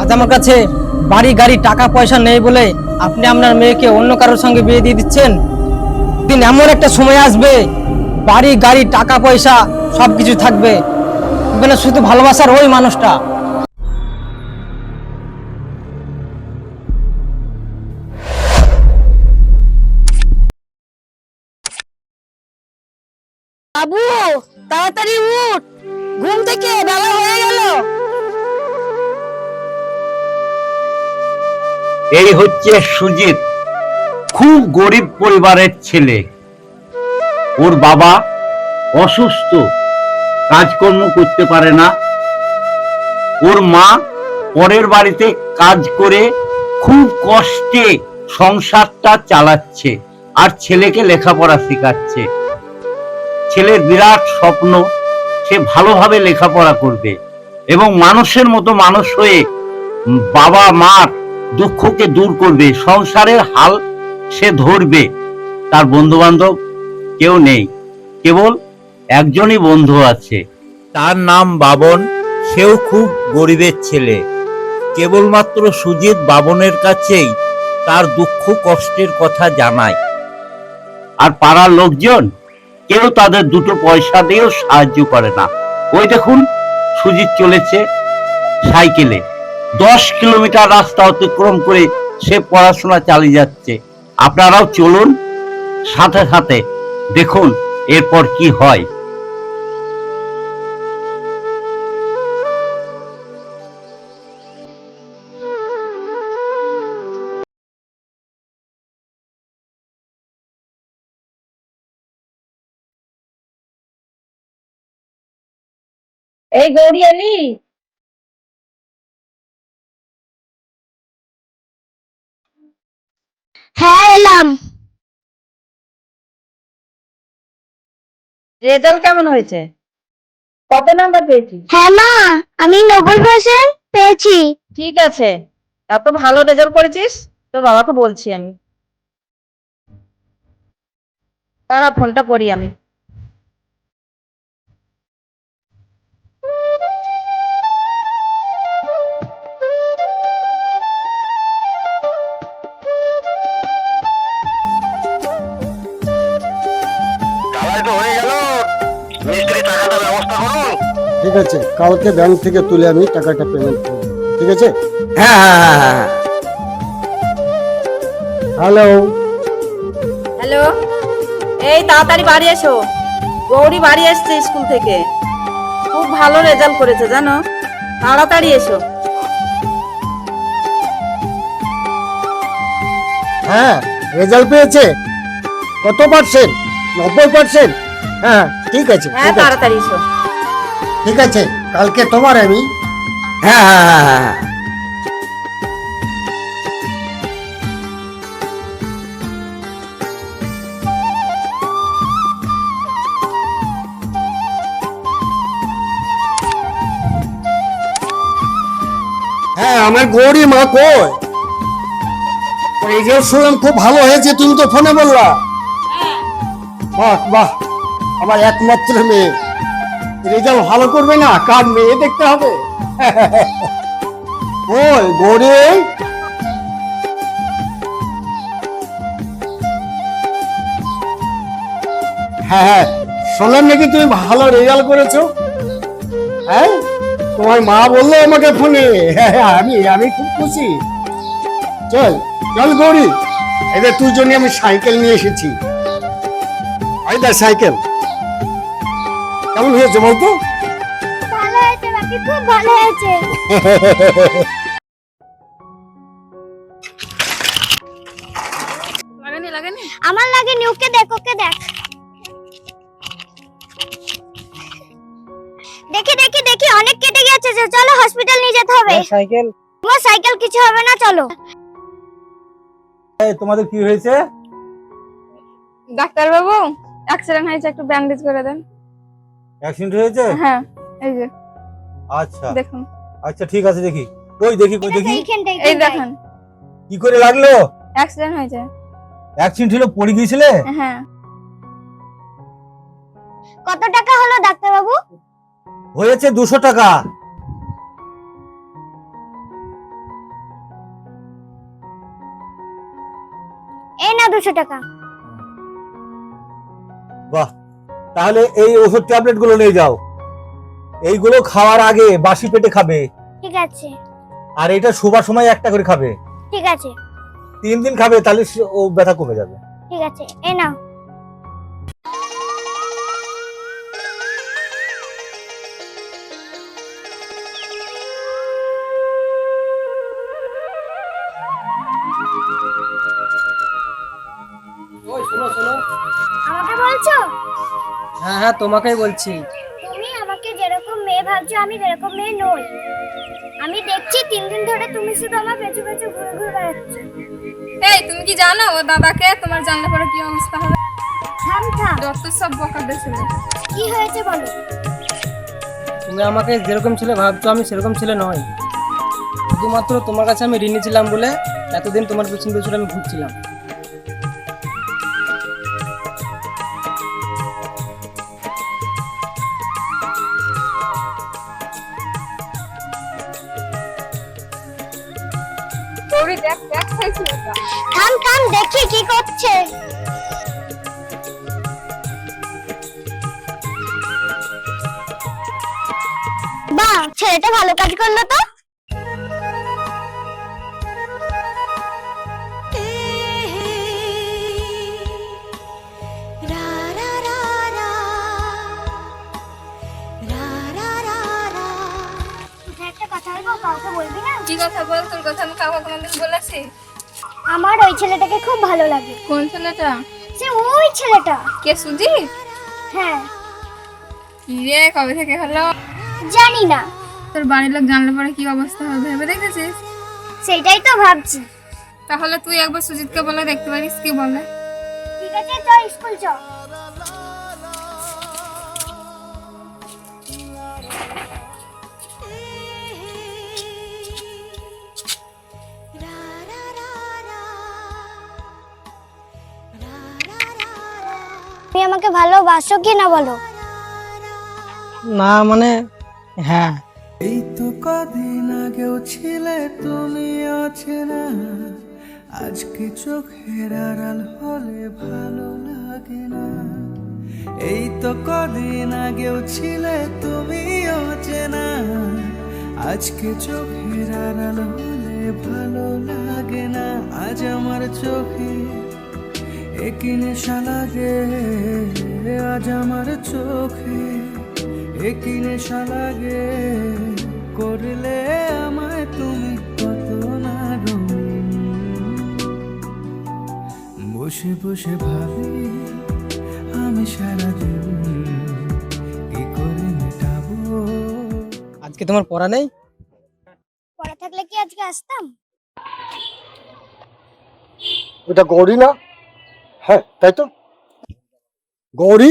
আজ আমার কাছে বাড়ি, গাড়ি, টাকা, পয়সা নেই বলে আপনি আপনার মেয়েকে অন্য কারোর সঙ্গে বিয়ে দিয়ে দিচ্ছেন? দিন এমন একটা সময় আসবে, বাড়ি, গাড়ি, টাকা, পয়সা সব কিছু থাকবে শুধু ভালোবাসার ওই মানুষটা। এই হচ্ছে সুজিত, খুব গরিব পরিবারের ছেলে। ওর বাবা অসুস্থ, কাজকর্ম করতে পারে না। ওর মা পরের বাড়িতে কাজ করে খুব কষ্টে সংসারটা চালাচ্ছে আর ছেলেকে লেখাপড়া শেখাচ্ছে। ছেলের বিরাট স্বপ্ন, সে ভালোভাবে লেখাপড়া করবে এবং মানুষের মতো মানুষ হয়ে বাবা মার দুঃখকে দূর করবে সংসারের হাল সে ধরবে। তার বন্ধু বান্ধব কেউ নেই কেবল একজনই বন্ধু আছে। তার নাম বাবন সেও খুব গরিবের ছেলে। কেবলমাত্র সুজিত বাবনের কাছেই তার দুঃখ কষ্টের কথা জানায়। আর পাড়ার লোকজন কেউ তাদের দুটো পয়সা দিয়েও সাহায্য করে না। ওই দেখুন সুজিত চলেছে সাইকেলে। দশ কিলোমিটার রাস্তা অতিক্রম করে সে পড়াশোনা চালিয়ে যাচ্ছে। আপনারাও চলুন সাথে সাথে দেখুন এরপর কি হয়। এই গৌরী এলাম। রেজাল্ট কেমন হয়েছে? কত নাম্বার পেয়েছি হ্যাঁ মা আমি নব্বই পার্সেন্ট পেয়েছি। ঠিক আছে। এত ভালো রেজাল্ট করেছিস। তোর বাবাকে বলছি আমি। তারা ফোনটা করি আমি। ঠিক আছে? কালকে ব্যাংক থেকে তুলে আমি টাকাটা পেমেন্ট করব ঠিক আছে? হ্যাঁ হ্যাঁ হ্যাঁ হ্যালো হ্যালো এই তাড়াতাড়ি বাড়ি এসো। গৌরী বাড়ি এসছে স্কুল থেকে। খুব ভালো রেজাল্ট করেছে জানো? তাড়াতাড়ি এসো। হ্যাঁ রেজাল্ট পেয়েছে। কত পার্সেন্ট নব্বই পার্সেন্ট হ্যাঁ ঠিক আছে হ্যাঁ তাড়াতাড়ি এসো। ঠিক আছে কালকে তোমার আমি। হ্যাঁ হ্যাঁ হ্যাঁ হ্যাঁ হ্যাঁ। আমার গৌরী মা কই? রেজাল্ট শুনলাম খুব ভালো হয়েছে তুমি তো ফোনে বললা। বাহ বাহ আমার একমাত্র মেয়ে। রেজাল্ট ভালো করবে না কার মেয়ে দেখতে হবে? ওই গৌরী। হ্যাঁ হ্যাঁ শুনলাম নাকি তুমি ভালো রেজাল্ট করেছ? হ্যাঁ তোমার মা বলল আমাকে ফোনে। হ্যাঁ হ্যাঁ, আমি আমি খুব খুশি। চল চল গৌরী। এদের তুই জন্য আমি সাইকেল নিয়ে এসেছি। সাইকেল। কেমন হয়েছে বলতো ভালো হয়েছে বাকি খুব ভালো হয়েছে। লাগানি লাগানি? আমার লাগে নিউকে দেখ ওকে দেখ। দেখি দেখি দেখি অনেক কেটে গেছে যে চলো হসপিটাল নিয়ে যেতে হবে। সাইকেল। তোমার সাইকেল কিছু হবে না চলো। তোমাদের কি হয়েছে? ডাক্তার বাবু অ্যাক্সিডেন্ট হয়েছে একটু ব্যান্ডেজ করে দেন। অ্যাক্সিডেন্ট হয়েছে? হ্যাঁ এই যে। আচ্ছা। দেখুন। আচ্ছা ঠিক আছে দেখি। কই দেখি কই দেখি। এই দেখেন। কি করে লাগল? অ্যাক্সিডেন্ট হয়েছে। অ্যাক্সিডেন্ট হলো পড়ে গিয়েছিলে? হ্যাঁ। কত টাকা হলো ডাক্তার বাবু হয়েছে 200 টাকা। এই না 200 টাকা। বাহ। তাহলে এই ওষুধ ট্যাবলেটগুলো নিয়ে যাও। এইগুলো খাওয়ার আগে বাসি পেটে খাবে। ঠিক আছে। আর এটা শোবার সময় একটা করে খাবে। ঠিক আছে। তিন দিন খাবে তাহলে সে- ও ব্যথা কমে যাবে। ঠিক আছে এই নাও। ওই শোনো শোনো। আমাকে বলছো? হ্যাঁ হ্যাঁ তোমাকেই বলছি। তুমি আমাকে যেরকম মেয়ে ভাবছ আমি সেরকম মেয়ে নই। আমি দেখছি তিন দিন ধরে তুমি শুধু আমার পেছু পেছু ঘুরে ঘুরে বেড়াচ্ছ। এই তুমি কি জানো ও দাদাকে তোমার জানলে পরে কি অবস্থা হবে? থাম থাম। যত সব বকাতে ছেলে কি হয়েছে বলো? তুমি আমাকে যেরকম ছেলে ভাবছ আমি সেরকম ছেলে নয় শুধুমাত্র তোমার কাছে আমি ঋণী ছিলাম বলে এতদিন তোমার পেছন পেছনে আমি ঘুরছিলাম। থাম থাম দেখি কি করছে। বাহ ছেলেটা ভালো কাজ করল তো? কথা বলবি না? কি কথা বল? তোর কথা আমি কাউকে কোনোদিন বলেছি? আমার ওই ছেলেটাকে খুব ভালো লাগে। কোন ছেলেটা? সে ওই ছেলেটা। কে সুজি? হ্যাঁ। কি রে কবে থেকে হলো? জানি না। তোর বাড়ির লোক জানলে পরে কি অবস্থা হবে ভেবে দেখেছিস? সেটাই তো ভাবছি। তাহলে তুই একবার সুজিতকে বলে দেখতে পারিস কি বলে। ঠিক আছে চল স্কুল চল। আমাকে ভালোবাসো কি না বলো? না মানে হ্যাঁ। এই তো কদিন আগেও ছিলে তুমি অচেনা আজকে চোখের আড়াল হলে ভালো লাগে না। এই তো কদিন আগেও ছিলে তুমি অচেনা আজকে চোখের আড়াল হলে ভালো লাগে না। আজ আমার চোখে একই নেশা লাগে। আজ আমার চোখে একই নেশা লাগে। করলে আমায় তুমি কত না রঙিন। বসে বসে ভাবি আমি সারাদিন কি করে মেটাবো। আজকে তোমার পড়া নেই? পড়া থাকলে কি আজকে আসতাম? ওটা গৌরী না। হ্যাঁ তাই তো? গৌরী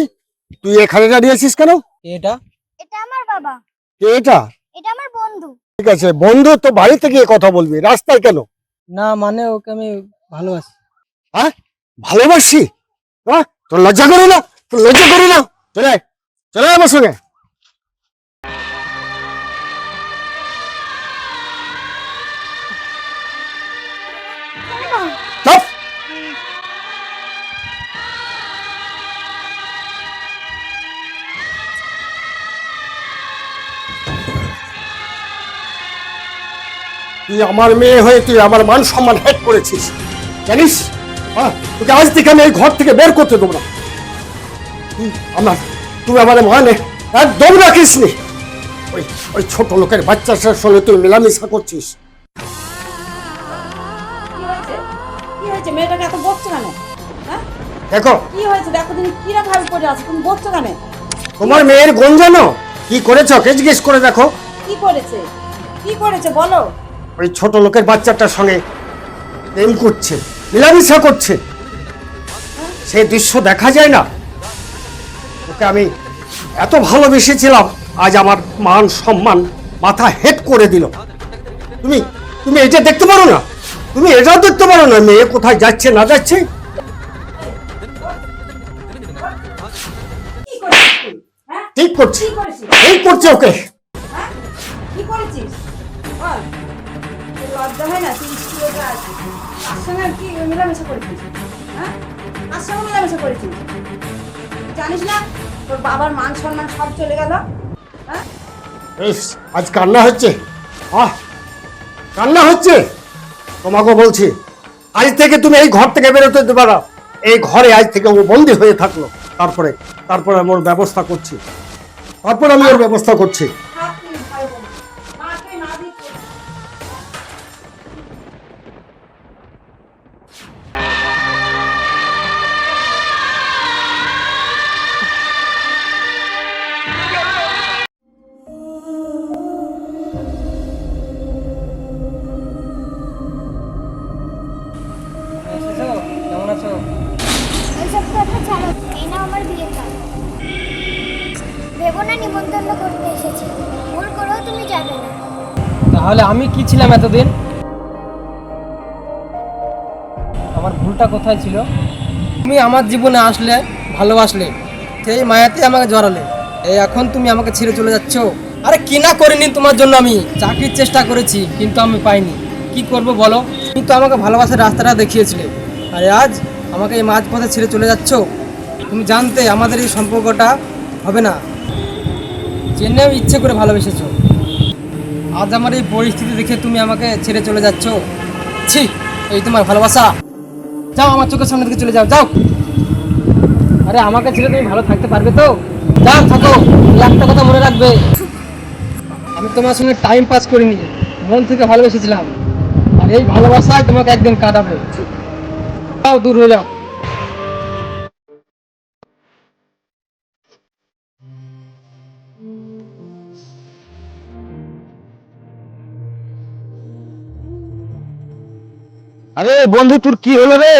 তুই এখানে দাঁড়িয়েছিস কেন? এটা? এটা আমার বাবা। কে এটা? এটা আমার বন্ধু। ঠিক আছে বন্ধু তো বাড়িতে গিয়ে কথা বলবি। রাস্তায় কেন? না মানে ওকে আমি ভালোবাসি। হ্যাঁ? ভালোবাসি? হ্যাঁ? তোর লজ্জা করে না? তোর লজ্জা করি না? চলে চলে আমার সঙ্গে। তুই আমার মেয়ে হয়ে তুই আমার মান সম্মান হেট করেছিস। জানিস? হ্যাঁ? তোকে আজ থেকে আমি এই ঘর থেকে বের করতে দেবো না। আমার তুই আমার মানে একদম রাখিস নি ওই ওই ছোট লোকের বাচ্চার সঙ্গে তুই মেলামেশা করছিস। কি হয়েছে? কি মেয়েটাকে এত বকছো কেন? হ্যাঁ? দেখো। কি হয়েছে? দেখো তুমি কিরা ভাবে পড়ে আছো? তুমি বকছো কেন? তোমার মেয়ের গঞ্জানো কি করেছ? কে জিজ্ঞেস করে দেখো। কি করেছে? কি করেছে? বলো। ওই ছোট লোকের বাচ্চাটার সঙ্গে প্রেম করছে মেলামেশা করছে। সে দৃশ্য দেখা যায় না। ওকে আমি এত ভালোবেসেছিলাম আজ আমার মান সম্মান মাথা হেট করে দিল। তুমি তুমি এটা দেখতে পারো না? তুমি এটাও দেখতে পারো না মেয়ে কোথায় যাচ্ছে না যাচ্ছে? হ্যাঁ? ঠিক করছে। ঠিক করছে ওকে। সঙ্গে কি মেলামেশা করেছিস? হ্যাঁ? সঙ্গে মেলামেশা করেছিস? জানিস না? তোর বাবার মান সম্মান সব চলে গেল। হ্যাঁ? আজ কান্না হচ্ছে। আহ, কান্না হচ্ছে। তোমাকে বলছি, আজ থেকে তুমি এই ঘর থেকে বেরোতে দেবে না এই ঘরে আজ থেকে ও বন্দি হয়ে থাকল। তারপরে তারপরে আমি ওর ব্যবস্থা করছি। তারপরে আমি ওর ব্যবস্থা করছি। আমি কি ছিলাম এতদিন? আমার ভুলটা কোথায় ছিল? তুমি আমার জীবনে আসলে, ভালোবাসলে, সেই মায়াতে আমাকে জড়ালে। এই এখন তুমি আমাকে ছেড়ে চলে যাচ্ছ। আরে কি না করিনি তোমার জন্য আমি। চাকরির চেষ্টা করেছি, কিন্তু আমি পাইনি। কি করব বলো? তুমি তো আমাকে ভালোবাসার রাস্তাটা দেখিয়েছিলে। আরে আজ আমাকে এই মাঝ পথে ছেড়ে চলে যাচ্ছ? তুমি জানতে আমাদের এই সম্পর্কটা হবে না। জেনেও ইচ্ছে করে ভালোবেসেছো। আজ আমার এই পরিস্থিতি দেখে তুমি আমাকে ছেড়ে চলে যাচ্ছ। ছি, এই তোমার ভালোবাসা। যাও, আমার চোখের সামনে থেকে চলে যাও যাও। আরে, আমাকে ছেড়ে তুমি ভালো থাকতে পারবে তো? যাও, থাকো। একটা কথা মনে রাখবে। আমি তোমার সঙ্গে টাইম পাস করিনি, মন থেকে ভালোবেসেছিলাম। আর এই ভালোবাসায় তোমাকে একদিন কাটাবে। যাও, দূর হয়ে যাও। আরে বন্ধু তোর কি হলো রে?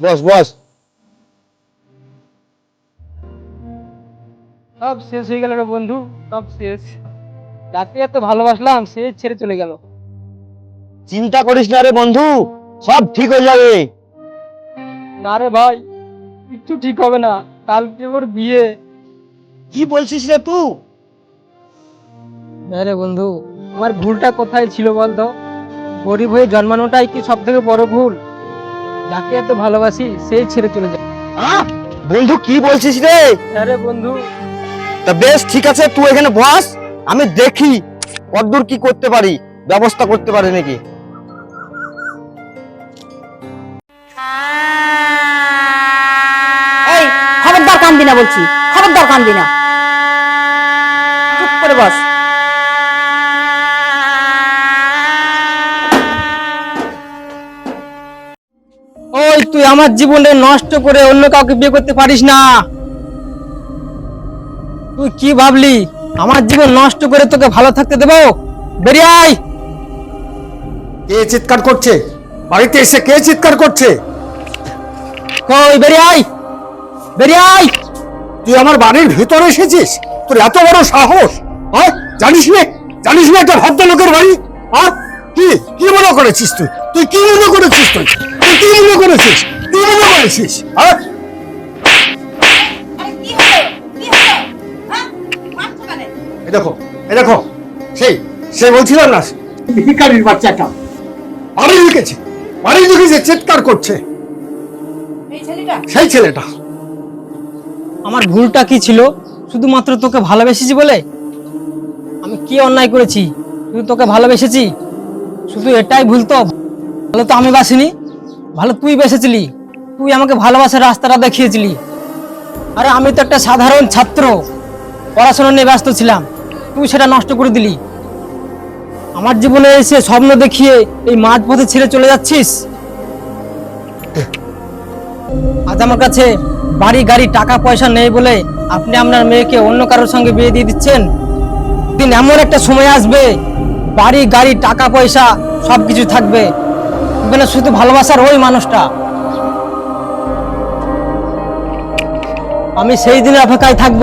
বস বস। সব শেষ হয়ে গেল রে বন্ধু সব শেষ। যাকে এত ভালোবাসলাম সে ছেড়ে চলে গেল। চিন্তা করিস না রে বন্ধু সব ঠিক হয়ে যাবে। না রে ভাই কিচ্ছু ঠিক হবে না কালকে ওর বিয়ে। কি বলছিস রে তুই? হ্যাঁ রে বন্ধু আমার ভুলটা কোথায় ছিল বলতো? গরিব হয়ে জন্মানোটাই কি সব থেকে বড় ভুল? যাকে এত ভালোবাসি সেই ছেড়ে চলে যায়। আহ, বন্ধু কি বলছিস রে? হ্যাঁ রে বন্ধু। তা বেশ ঠিক আছে তুই এখানে বস আমি দেখি কতদূর কি করতে পারি ব্যবস্থা করতে পারি নাকি। এই খবরদার কানবি না বলছি খবরদার কানবি না। চুপ করে বস। তুই আমার জীবনে নষ্ট করে অন্য কাউকে বিয়ে করতে পারিস না। তুই কি ভাবলি? আমার জীবন নষ্ট করে তোকে ভালো থাকতে দেবো? বেরিয়ে আয়! কে চিৎকার করছে? বাড়িতে এসে কে চিৎকার করছে? কই বেরিয়ে আয়! বেরিয়ে আয়! তুই আমার বাড়ির ভিতরে এসেছিস? তোর এত বড় সাহস? হ্যাঁ জানিস না? জানিস না একটা ভদ্রলোকের বাড়ি? হ্যাঁ কি? কি মনে করেছিস তুই? তুই কি মনে করেছিস তুই? তুই মনে করেছিস? মনে করেছিস? হ্যাঁ? হ্যাঁ? দেখো এই দেখো সেই সে বলছিল না ভিকারির বাচ্চাটা। বাড়ি ঢুকেছে বাড়ি ঢুকেছে চিৎকার করছে। ছেলেটা? সেই ছেলেটা। আমার ভুলটা কি ছিল? শুধুমাত্র তোকে ভালোবেসেছি বলে? আমি কি অন্যায় করেছি? শুধু তোকে ভালোবেসেছি? শুধু এটাই ভুল তো? ভালো তো আমি বাসিনি। ভালো তুই বেসেছিলি। তুই আমাকে ভালোবাসার রাস্তাটা দেখিয়েছিলি। আরে আমি তো একটা সাধারণ ছাত্র। পড়াশোনা নিয়ে ব্যস্ত ছিলাম। তুই সেটা নষ্ট করে দিলি। আমার জীবনে এসে স্বপ্ন দেখিয়ে এই মাঝ পথে ছেড়ে চলে যাচ্ছিস? আজ আমার কাছে বাড়ি, গাড়ি, টাকা, পয়সা নেই বলে আপনি আপনার মেয়েকে অন্য কারোর সঙ্গে বিয়ে দিয়ে দিচ্ছেন? দিন এমন একটা সময় আসবে। বাড়ি, গাড়ি, টাকা, পয়সা সব কিছু থাকবে। মানে শুধু ভালোবাসার ওই মানুষটা। আমি সেই দিনে অপেক্ষায় থাকব।